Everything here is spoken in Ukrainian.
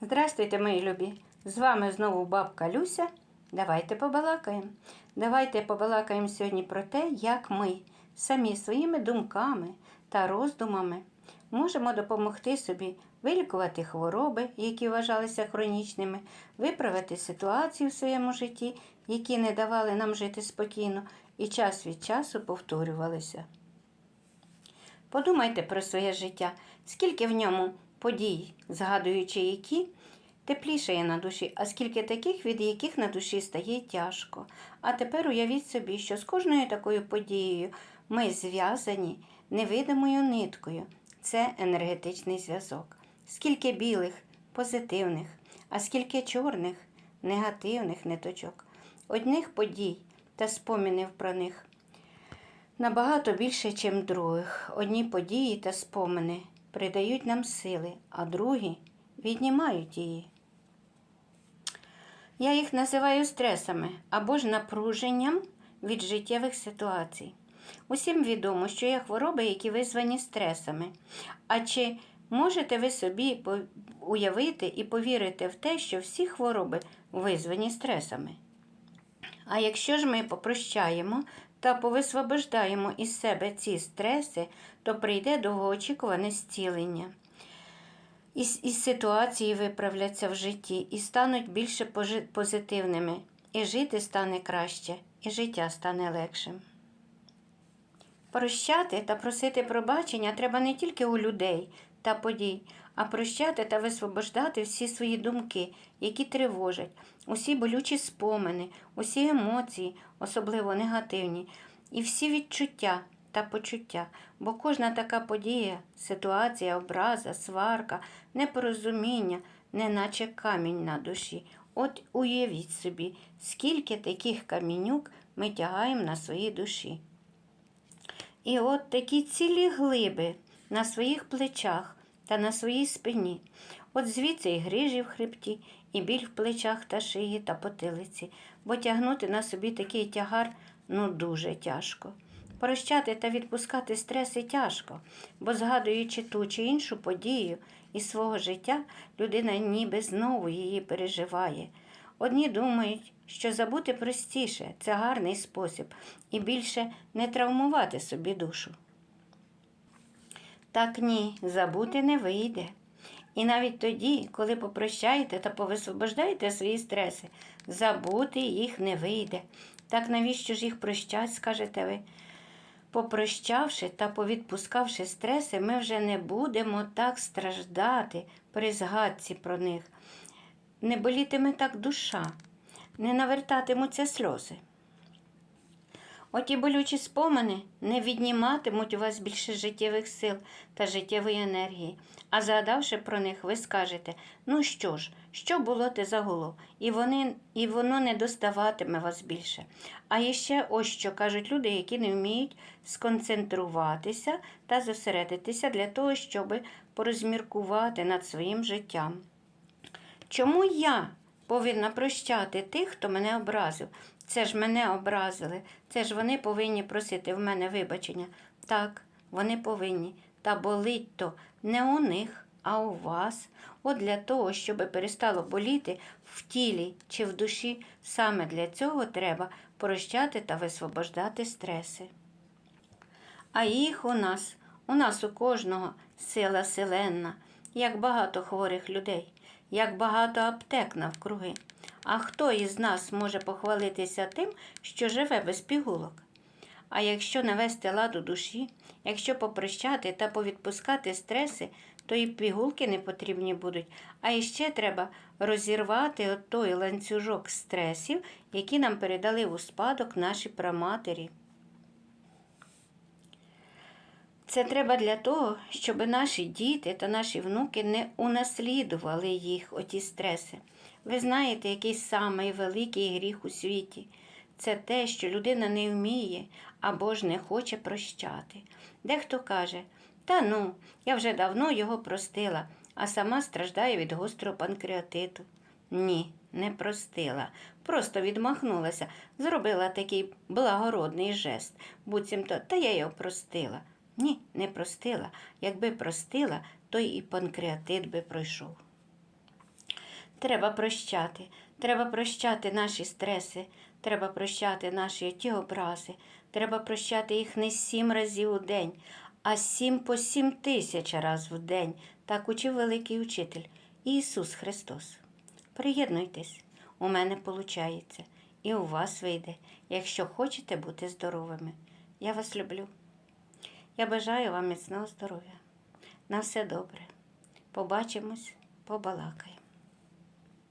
Здрастуйте, мої любі! З вами знову бабка Люся. Давайте побалакаємо. Давайте побалакаємо сьогодні про те, як ми самі своїми думками та роздумами можемо допомогти собі вилікувати хвороби, які вважалися хронічними, виправити ситуацію в своєму житті, які не давали нам жити спокійно і час від часу повторювалися. Подумайте про своє життя, скільки в ньому подій, згадуючи які, теплішає на душі, а скільки таких, від яких на душі стає тяжко. А тепер уявіть собі, що з кожною такою подією ми зв'язані невидимою ниткою. Це енергетичний зв'язок. Скільки білих, позитивних, а скільки чорних, негативних ниточок, одних подій та спомінів про них набагато більше, ніж других. Одні події та спомини придають нам сили, а другі віднімають її. Я їх називаю стресами або ж напруженням від життєвих ситуацій. Усім відомо, що є хвороби, які визвані стресами. А чи можете ви собі уявити і повірити в те, що всі хвороби визвані стресами? А якщо ж ми попрощаємо та повисвобождаємо із себе ці стреси, то прийде довгоочікуване зцілення. І, с- і ситуації виправляться в житті, і стануть більше позитивними, і жити стане краще, і життя стане легшим. Прощати та просити пробачення треба не тільки у людей та подій, а прощати та висвобождати всі свої думки, які тривожать, усі болючі спомини, усі емоції, особливо негативні, і всі відчуття та почуття, бо кожна така подія, ситуація, образа, сварка, непорозуміння, неначе камінь на душі. От уявіть собі, скільки таких камінюк ми тягаємо на своїй душі. І от такі цілі глиби на своїх плечах та на своїй спині. От звідси і грижі в хребті, і біль в плечах та шиї та потилиці, бо тягнути на собі такий тягар ну дуже тяжко. Прощати та відпускати стреси тяжко, бо згадуючи ту чи іншу подію із свого життя, людина ніби знову її переживає. Одні думають, що забути простіше це гарний спосіб і більше не травмувати собі душу. Так ні, забути не вийде. І навіть тоді, коли попрощаєте та повисвобождаєте свої стреси, забути їх не вийде. Так навіщо ж їх прощать, скажете ви? Попрощавши та повідпускавши стреси, ми вже не будемо так страждати при згадці про них. Не болітиме так душа, не навертатимуться сльози. Оті болючі спомини не відніматимуть у вас більше життєвих сил та життєвої енергії. А згадавши про них, ви скажете: ну що ж, що було те загуло, і, вони, і воно не доставатиме вас більше. А іще ось що кажуть люди, які не вміють сконцентруватися та зосередитися для того, щоб порозміркувати над своїм життям. Чому я повинна прощати тих, хто мене образив? Це ж мене образили, це ж вони повинні просити в мене вибачення. Так, вони повинні. Та болить то не у них, а у вас. От для того, щоб перестало боліти в тілі чи в душі, саме для цього треба прощати та висвобождати стреси. А їх у нас, у нас у кожного сила селенна, як багато хворих людей, як багато аптек навкруги. А хто із нас може похвалитися тим, що живе без пігулок? А якщо навести лад у душі, якщо попрощати та повідпускати стреси, то і пігулки не потрібні будуть. А іще треба розірвати той ланцюжок стресів, які нам передали у спадок наші праматері. Це треба для того, щоб наші діти та наші внуки не унаслідували їх, оті стреси. Ви знаєте, який самий великий гріх у світі? Це те, що людина не вміє або ж не хоче прощати. Дехто каже, та ну, я вже давно його простила, а сама страждає від гострого панкреатиту. Ні, не простила. Просто відмахнулася, зробила такий благородний жест, буцімто, та я його простила. Ні, не простила. Якби простила, то і панкреатит би пройшов. Треба прощати. Треба прощати наші стреси, треба прощати наші ті образи, треба прощати їх не сім разів у день, а сім по сім тисяч раз в день. Так учив великий учитель Ісус Христос. Приєднуйтесь, у мене виходить, і у вас вийде, якщо хочете бути здоровими. Я вас люблю. Я бажаю вам міцного здоров'я. На все добре. Побачимось, побалакаємо.